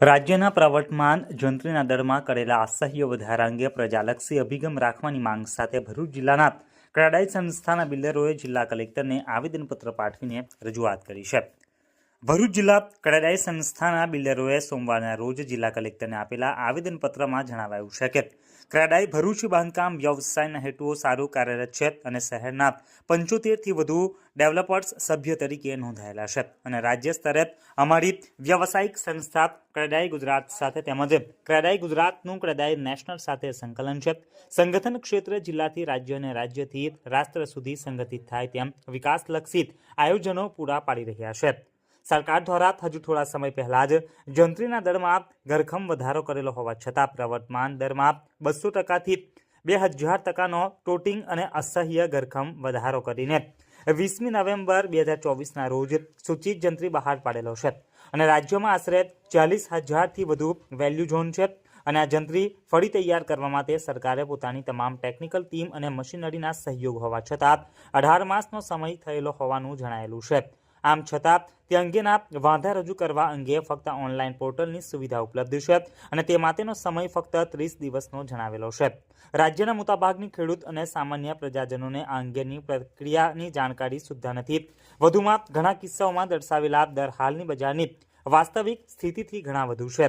રાજ્યના પ્રવર્તમાન જંત્રીના દરમાં કરેલા અસહ્ય વધારા અંગે પ્રજાલક્ષી અભિગમ રાખવાની માંગ સાથે ભરૂચ જિલ્લાના ક્રેડાઈ સંસ્થાના બિલ્ડરોએ જિલ્લા કલેક્ટરને આવેદનપત્ર પાઠવીને રજૂઆત કરી છે. ભરૂચ જિલ્લા કડાડાઈ સંસ્થાના બિલ્ડરોએ સોમવારના રોજ જિલ્લા કલેક્ટરને આપેલા આવેદનપત્રમાં જણાવાયું છે કે ક્રેડાઈ ભરૂચ બાંધકામ વ્યવસાયના હેતુઓ સારું કાર્યરત છે અને શહેરના પંચોતેરથી વધુ ડેવલપર્સ સભ્ય તરીકે નોંધાયેલા છે અને રાજ્ય સ્તરે અમારી વ્યવસાયિક સંસ્થા ક્રેડાઈ ગુજરાત સાથે તેમજ ક્રેડાઈ ગુજરાતનું ક્રેડાઈ નેશનલ સાથે સંકલન છે. સંગઠન ક્ષેત્રે જિલ્લાથી રાજ્ય અને રાજ્યથી રાષ્ટ્ર સુધી સંગઠિત થાય તેમ વિકાસલક્ષી આયોજનો પૂરા પાડી રહ્યા છે. સરકાર દ્વારા હજુ થોડા સમય પહેલાં જ જંત્રીના દરમાં ઘરખમ વધારો કરેલો હોવા છતાં પ્રવર્તમાન દરમાં બસો ટકાથી બે હજાર ટકાનો ટોટિંગ અને અસહ્ય ઘરખમ વધારો કરીને વીસમી નવેમ્બર બે હજાર ચોવીસના રોજ સૂચિત જંત્રી બહાર પાડેલો છે. અને રાજ્યમાં આશરે ચાલીસ હજારથી વધુ વેલ્યુ ઝોન છે અને આ જંત્રી ફરી તૈયાર કરવા માટે સરકારે પોતાની તમામ ટેકનિકલ ટીમ અને મશીનરીના સહયોગ હોવા છતાં અઢાર માસનો સમય થયેલો હોવાનું જણાયેલું છે. આમ છતાં, તે અંગેના વાંધા રજૂ કરવા અંગે ફક્ત ઓનલાઈન પોર્ટલની સુવિધા ઉપલબ્ધ છે અને તે માટેનો સમય ફક્ત ત્રીસ દિવસનો જણાવેલો છે. રાજ્યના મોટાભાગની ખેડૂત અને સામાન્ય પ્રજાજનોને આ અંગેની પ્રક્રિયાની જાણકારી સુદ્ધા નથી. વધુમાં, ઘણા કિસ્સાઓમાં દર્શાવેલા દર હાલની બજારની વાસ્તવિક સ્થિતિથી ઘણા વધુ છે.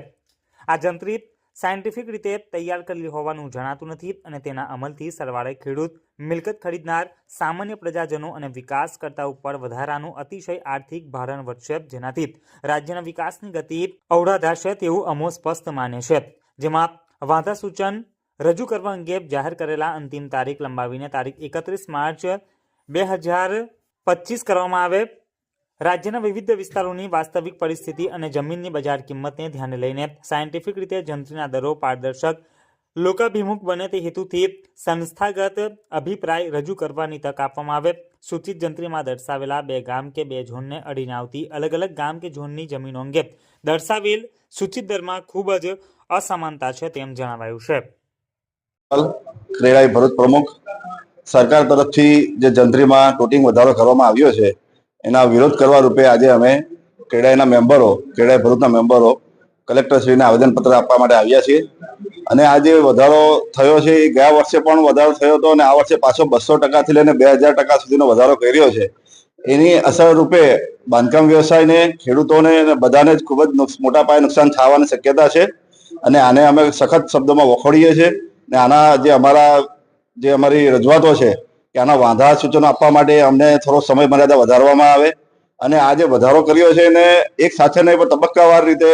આ જંત્રી સાયન્ટિફિક રીતે તૈયાર કરેલી હોવાનું જણાતું નથી અને તેના અમલથી સરવાળે ખેડૂત, મિલકત ખરીદનાર, સામાન્ય પ્રજાજનો અને વિકાસકર્તા ઉપર વધારાનું અતિશય આર્થિક ભારણ વધશે જેનાથી રાજ્યના વિકાસની ગતિ અવરાધાશે તેવું અમો સ્પષ્ટ માને છે. જેમાં વાંધા સૂચન રજૂ કરવા અંગે જાહેર કરેલા અંતિમ તારીખ લંબાવીને તારીખ એકત્રીસ માર્ચ બે હજાર પચીસ કરવામાં આવે. રાજ્યના વિવિધ વિસ્તારોની વાસ્તવિક પરિસ્થિતિ અને જમીનની બજાર કિંમતને ધ્યાને લઈને સાયન્ટિફિક રીતે જંત્રીના દરો પારદર્શક લોકાભિમુખ બને તે હેતુથી સંસ્થાગત અભિપ્રાય રજૂ કરવાની તક આપવામાં આવે. સૂચિત જંત્રીમાં દર્શાવેલા બે ગામ કે બે ઝોનને અડીને આવતી અલગ અલગ ગામ કે ઝોનની જમીનો અંગે દર્શાવેલ સૂચિત દરમાં ખૂબ જ અસમાનતા છે તેમ જણાવાયું છે. ક્રેડાઈ પ્રમુખ સરકાર તરફથી જે જંત્રીમાં ટોટિંગ વધારો કરવામાં આવ્યો છે એના વિરોધ કરવા રૂપે આજે અમે કેડાઈના મેમ્બરો, કેડાઈ ભરૂચના મેમ્બરો, કલેક્ટરશ્રીને આવેદનપત્ર આપવા માટે આવ્યા છીએ. અને આ જે વધારો થયો છે, એ ગયા વર્ષે પણ વધારો થયો હતો અને આ વર્ષે પાછો બસો ટકાથી લઈને બે હજાર ટકા સુધીનો વધારો કર્યો છે. એની અસર રૂપે બાંધકામ વ્યવસાયને, ખેડૂતોને અને બધાને જ ખૂબ જ મોટા પાયે નુકસાન થવાની શક્યતા છે. અને આને અમે સખત શબ્દોમાં વખોડીએ છીએ. ને આના જે અમારા, જે અમારી રજૂઆતો છે કે આના વાંધા સૂચનો આપવા માટે અમને થોડો સમય મર્યાદા વધારવામાં આવે. અને આ જે વધારો કર્યો છે એને એક સાથે નહીં, પણ તબક્કાવાર રીતે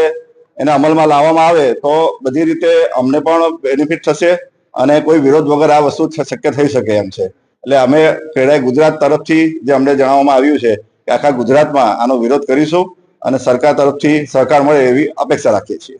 એને અમલમાં લાવવામાં આવે તો બધી રીતે અમને પણ બેનિફિટ થશે અને કોઈ વિરોધ વગર આ વસ્તુ શક્ય થઈ શકે એમ છે. એટલે અમે ક્રેડાઈ ગુજરાત તરફથી જે અમને જણાવવામાં આવ્યું છે કે આખા ગુજરાતમાં આનો વિરોધ કરીશું અને સરકાર તરફથી સહકાર મળે એવી અપેક્ષા રાખીએ છીએ.